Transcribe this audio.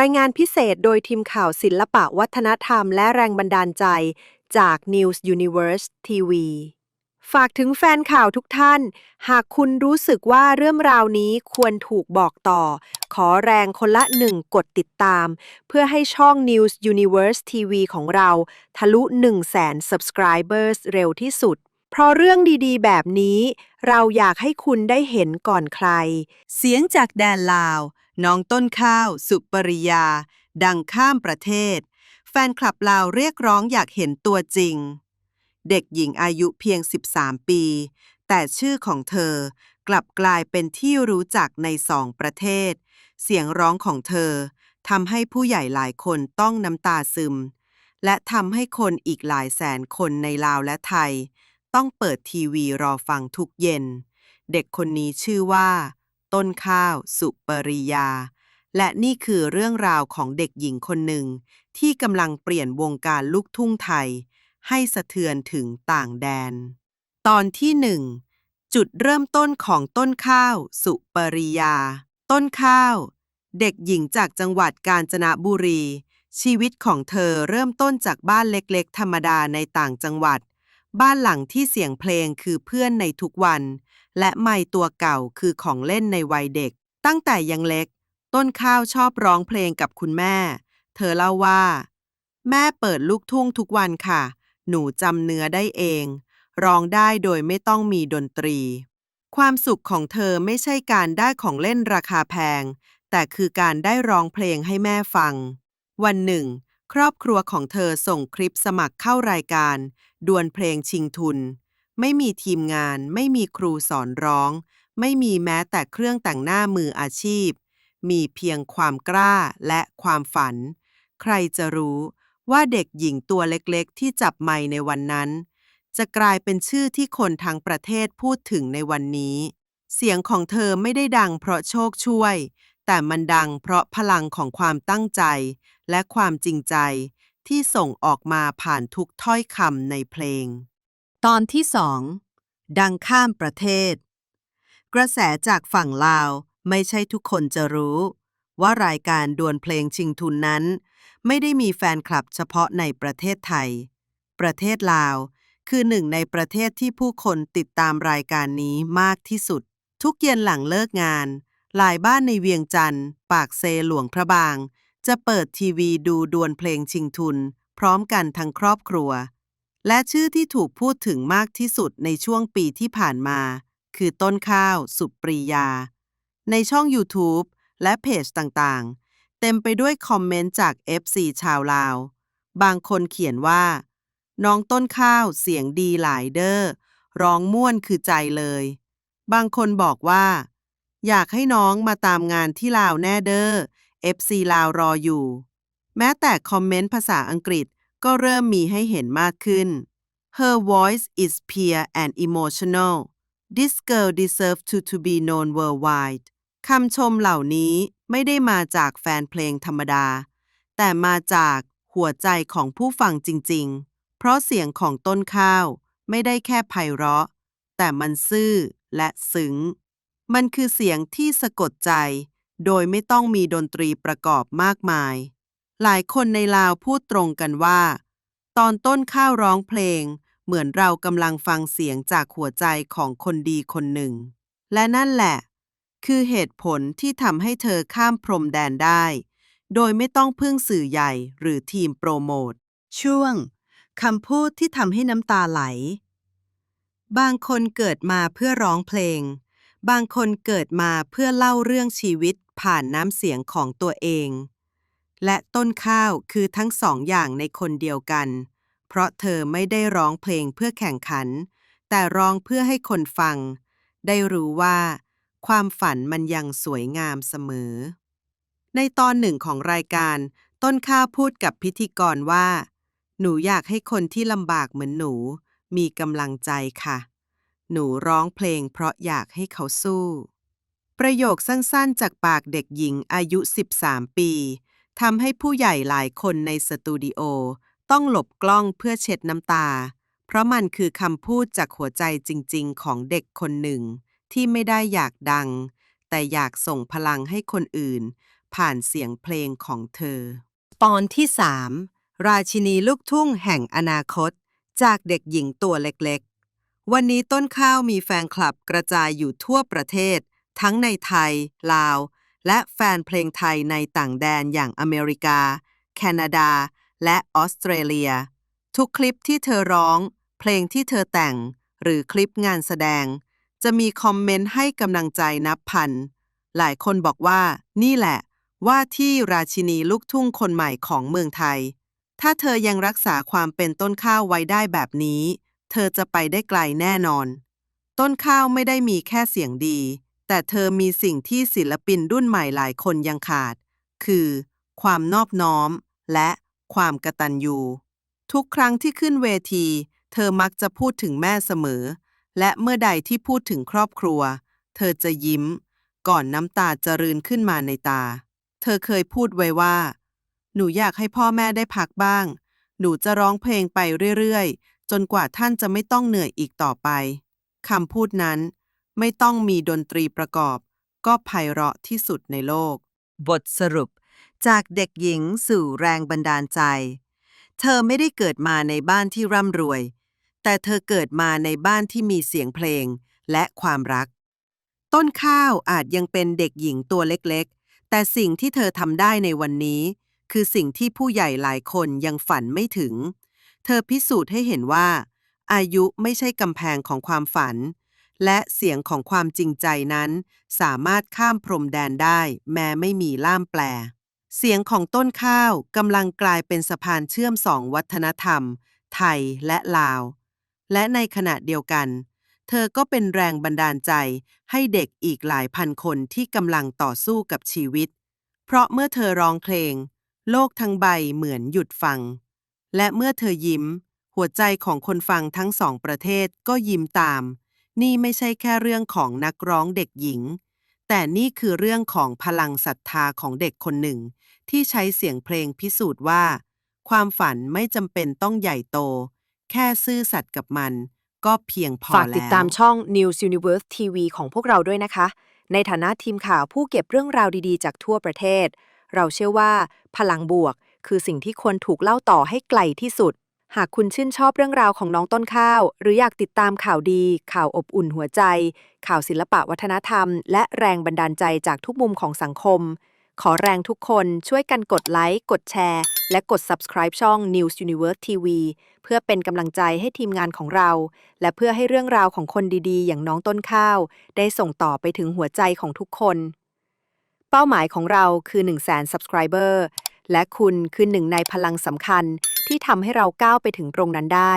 รายงานพิเศษโดยทีมข่าวศิลปะวัฒนธรรมและแรงบันดาลใจจาก News Universe TV ฝากถึงแฟนข่าวทุกท่าน หากคุณรู้สึกว่าเรื่องราวนี้ควรถูกบอกต่อ ขอแรงคนละหนึ่งกดติดตาม เพื่อให้ช่อง News Universe TV ของเรา ทะลุ 1 0 0 0 0แสน subscribers เร็วที่สุด เพราะเรื่องดีๆ แบบนี้ เราอยากให้คุณได้เห็นก่อนใคร เสียงจากแดนลาว น้องต้นข้าว สุปริยา ดังข้ามประเทศ แฟนคลับลาวเรียกร้องอยากเห็นตัวจริง เด็กหญิงอายุเพียง 13 ปี แต่ชื่อของเธอกลับกลายเป็นที่รู้จักในสองประเทศ เสียงร้องของเธอทำให้ผู้ใหญ่หลายคนต้องน้ำตาซึม และทำให้คนอีกหลายแสนคนในลาวและไทย ต้องเปิดทีวีรอฟังทุกเย็น เด็กคนนี้ชื่อว่า ต้นข้าว สุปริยา และนี่คือเรื่องราวของเด็กหญิงคนหนึ่ง ที่กำลังเปลี่ยนวงการลูกทุ่งไทย ให้สะเทือนถึงต่างแดน ตอนที่หนึ่งจุดเริ่มต้นของต้นข้าว สุปริยา ต้นข้าว เด็กหญิงจากจังหวัดกาญจนบุรี ชีวิตของเธอเริ่มต้นจากบ้านเล็กๆ ธรรมดาในต่างจังหวัด บ้านหลังที่เสียงเพลงคือเพื่อนในทุกวัน และไม้ตัวเก่าคือของเล่นในวัยเด็ก ตั้งแต่ยังเล็ก ต้นข้าวชอบร้องเพลงกับคุณแม่ เธอเล่าว่า แม่เปิดลูกทุ่งทุกวันค่ะ หนูจำเนื้อได้เอง ร้องได้โดยไม่ต้องมีดนตรี ความสุขของเธอไม่ใช่การได้ของเล่นราคาแพง แต่คือการได้ร้องเพลงให้แม่ฟัง วันหนึ่ง ครอบครัวของเธอส่งคลิปสมัครเข้ารายการ ดวลเพลงชิงทุน ไม่มีทีมงาน ไม่มีครูสอนร้อง ไม่มีแม้แต่เครื่องแต่งหน้ามืออาชีพ มีเพียงความกล้าและความฝัน ใครจะรู้ว่าเด็กหญิงตัวเล็กๆ ที่จับไมในวันนั้น จะกลายเป็นชื่อที่คนทั้งประเทศพูดถึงในวันนี้ เสียงของเธอไม่ได้ดังเพราะโชคช่วย แต่มันดังเพราะพลังของความตั้งใจ และความจริงใจที่ส่งออกมาผ่านทุกถ้อยคำในเพลง ตอนที่สองดังข้ามประเทศ กระแสจากฝั่งลาวไม่ใช่ทุกคนจะรู้ ว่ารายการดวลเพลงชิงทุนนั้น ไม่ได้มีแฟนคลับเฉพาะในประเทศไทย ประเทศลาวคือหนึ่งในประเทศที่ผู้คนติดตามรายการนี้มากที่สุด ทุกเย็นหลังเลิกงาน หลายบ้านในเวียงจันทร์ ปากเซหลวงพระบาง จะเปิดทีวีดูดวลเพลงชิงทุน พร้อมกันทั้งครอบครัว และชื่อที่ถูกพูดถึงมากที่สุดในช่วงปีที่ผ่านมา คือต้นข้าวสุปรียา ในช่อง YouTube และเพจต่างๆ เต็มไปด้วยคอมเมนต์จาก FC ชาวลาว บางคนเขียนว่า น้องต้นข้าวเสียงดีหลายเด้อร้องม่วนคือใจเลย บางคนบอกว่า อยากให้น้องมาตามงานที่ลาวแน่เด้อ FC ลาวรออยู่ แม้แต่คอมเมนต์ภาษาอังกฤษ ก็เริ่มมีให้เห็นมากขึ้น Her voice is pure and emotional. This girl deserves to to be known worldwide. คำชมเหล่านี้ไม่ได้มาจากแฟนเพลงธรรมดา แต่มาจากหัวใจของผู้ฟังจริง ๆ เพราะเสียงของต้นข้าวไม่ได้แค่ไพเราะ แต่มันซื่อและซึ้ง มันคือเสียงที่สะกดใจ โดยไม่ต้องมีดนตรีประกอบมากมาย หลายคนในลาวพูดตรงกันว่า ตอนต้นข้าวร้องเพลง เหมือนเรากำลังฟังเสียงจากหัวใจของคนดีคนหนึ่ง และนั่นแหละ คือเหตุผลที่ทำให้เธอข้ามพรมแดนได้ โดยไม่ต้องพึ่งสื่อใหญ่หรือทีมโปรโมท ช่วงคำพูดที่ทำให้น้ำตาไหล บางคนเกิดมาเพื่อร้องเพลง บางคนเกิดมาเพื่อเล่าเรื่องชีวิตผ่านน้ำเสียงของตัวเอง และต้นข้าวคือทั้งสองอย่างในคนเดียวกัน เพราะเธอไม่ได้ร้องเพลงเพื่อแข่งขัน แต่ร้องเพื่อให้คนฟัง ได้รู้ว่า ความฝันมันยังสวยงามเสมอ ในตอนหนึ่งของรายการ ต้นข้าวพูดกับพิธีกรว่า หนูอยากให้คนที่ลำบากเหมือนหนู มีกำลังใจค่ะ หนูร้องเพลงเพราะอยากให้เขาสู้ ประโยคสั้นๆ จากปากเด็กหญิงอายุ 13 ปี ทำให้ผู้ใหญ่หลายคนในสตูดิโอต้องหลบกล้องเพื่อเช็ดน้ำตา เพราะมันคือคำพูดจากหัวใจจริง ๆ ของเด็กคนหนึ่ง ที่ไม่ได้อยากดัง แต่อยากส่งพลังให้คนอื่น ผ่านเสียงเพลงของเธอ ตอนที่3ราชินีลูกทุ่งแห่งอนาคต จากเด็กหญิงตัวเล็กๆ วันนี้ต้นข้าวมีแฟนคลับกระจายอยู่ทั่วประเทศ ทั้งในไทย ลาว และแฟนเพลงไทยในต่างแดนอย่างอเมริกา แคนาดา และออสเตรเลีย ทุกคลิปที่เธอร้อง เพลงที่เธอแต่ง หรือคลิปงานแสดง จะมีคอมเมนต์ให้กำลังใจนับพัน หลายคนบอกว่า นี่แหละ ว่าที่ราชินีลูกทุ่งคนใหม่ของเมืองไทย ถ้าเธอยังรักษาความเป็นต้นข้าวไว้ได้แบบนี้ เธอจะไปได้ไกลแน่นอน ต้นข้าวไม่ได้มีแค่เสียงดี แต่เธอมีสิ่งที่ศิลปินรุ่นใหม่หลายคนยังขาด คือ ความนอบน้อม และความกตัญญูทุกครั้งที่ขึ้นเวที เธอมักจะพูดถึงแม่เสมอ และเมื่อใดที่พูดถึงครอบครัว เธอจะยิ้ม ก่อนน้ำตาจะรืนขึ้นมาในตา เธอเคยพูดไว้ว่า หนูอยากให้พ่อแม่ได้พักบ้าง หนูจะร้องเพลงไปเรื่อยๆ จนกว่าท่านจะไม่ต้องเหนื่อยอีกต่อไปคำพูดนั้น ไม่ต้องมีดนตรีประกอบ ก็ไพเราะที่สุดในโลก บทสรุป จากเด็กหญิงสู่แรงบันดาลใจ เธอไม่ได้เกิดมาในบ้านที่ร่ำรวย แต่เธอเกิดมาในบ้านที่มีเสียงเพลงและความรัก ต้นข้าวอาจยังเป็นเด็กหญิงตัวเล็กๆ แต่สิ่งที่เธอทำได้ในวันนี้ คือสิ่งที่ผู้ใหญ่หลายคนยังฝันไม่ถึง เธอพิสูจน์ให้เห็นว่า อายุไม่ใช่กำแพงของความฝัน และเสียงของความจริงใจนั้น สามารถข้ามพรมแดนได้แม้ไม่มีล่ามแปล เสียงของต้นข้าวกำลังกลายเป็นสะพานเชื่อมสองวัฒนธรรม ไทยและลาว และในขณะเดียวกัน เธอก็เป็นแรงบันดาลใจให้เด็กอีกหลายพันคนที่กำลังต่อสู้กับชีวิต เพราะเมื่อเธอร้องเพลง โลกทั้งใบเหมือนหยุดฟัง และเมื่อเธอยิ้ม หัวใจของคนฟังทั้งสองประเทศก็ยิ้มตาม นี่ไม่ใช่แค่เรื่องของนักร้องเด็กหญิง แต่นี่คือเรื่องของพลังศรัทธาของเด็กคนหนึ่ง ที่ใช้เสียงเพลงพิสูจน์ว่า ความฝันไม่จำเป็นต้องใหญ่โต แค่ซื่อสัตย์กับมัน ก็เพียงพอฝากติดแล้วตามช่อง News Universe TV ของพวกเราด้วยนะคะ ในฐานะทีมข่าวผู้เก็บเรื่องราวดีๆ จากทั่วประเทศ เราเชื่อว่า พลังบวก คือสิ่งที่ควรถูกเล่าต่อให้ไกลที่สุด หากคุณชื่นชอบเรื่องราวของน้องต้นข้าว หรืออยากติดตามข่าวดี ข่าวอบอุ่นหัวใจ ข่าวศิลปะวัฒนธรรม และแรงบันดาลใจจากทุกมุมของสังคม ขอแรงทุกคนช่วยกันกดไลค์ กดแชร์ และกด subscribe ช่อง News Universe TV เพื่อเป็นกำลังใจให้ทีมงานของเรา และเพื่อให้เรื่องราวของคนดีๆ อย่างน้องต้นข้าว ได้ส่งต่อไปถึงหัวใจของทุกคน เป้าหมายของเราคือ 1 0 0 0 0แสน subscriber และคุณคือหนึ่งในพลังสำคัญที่ทำให้เราก้าวไปถึงตรงนั้นได้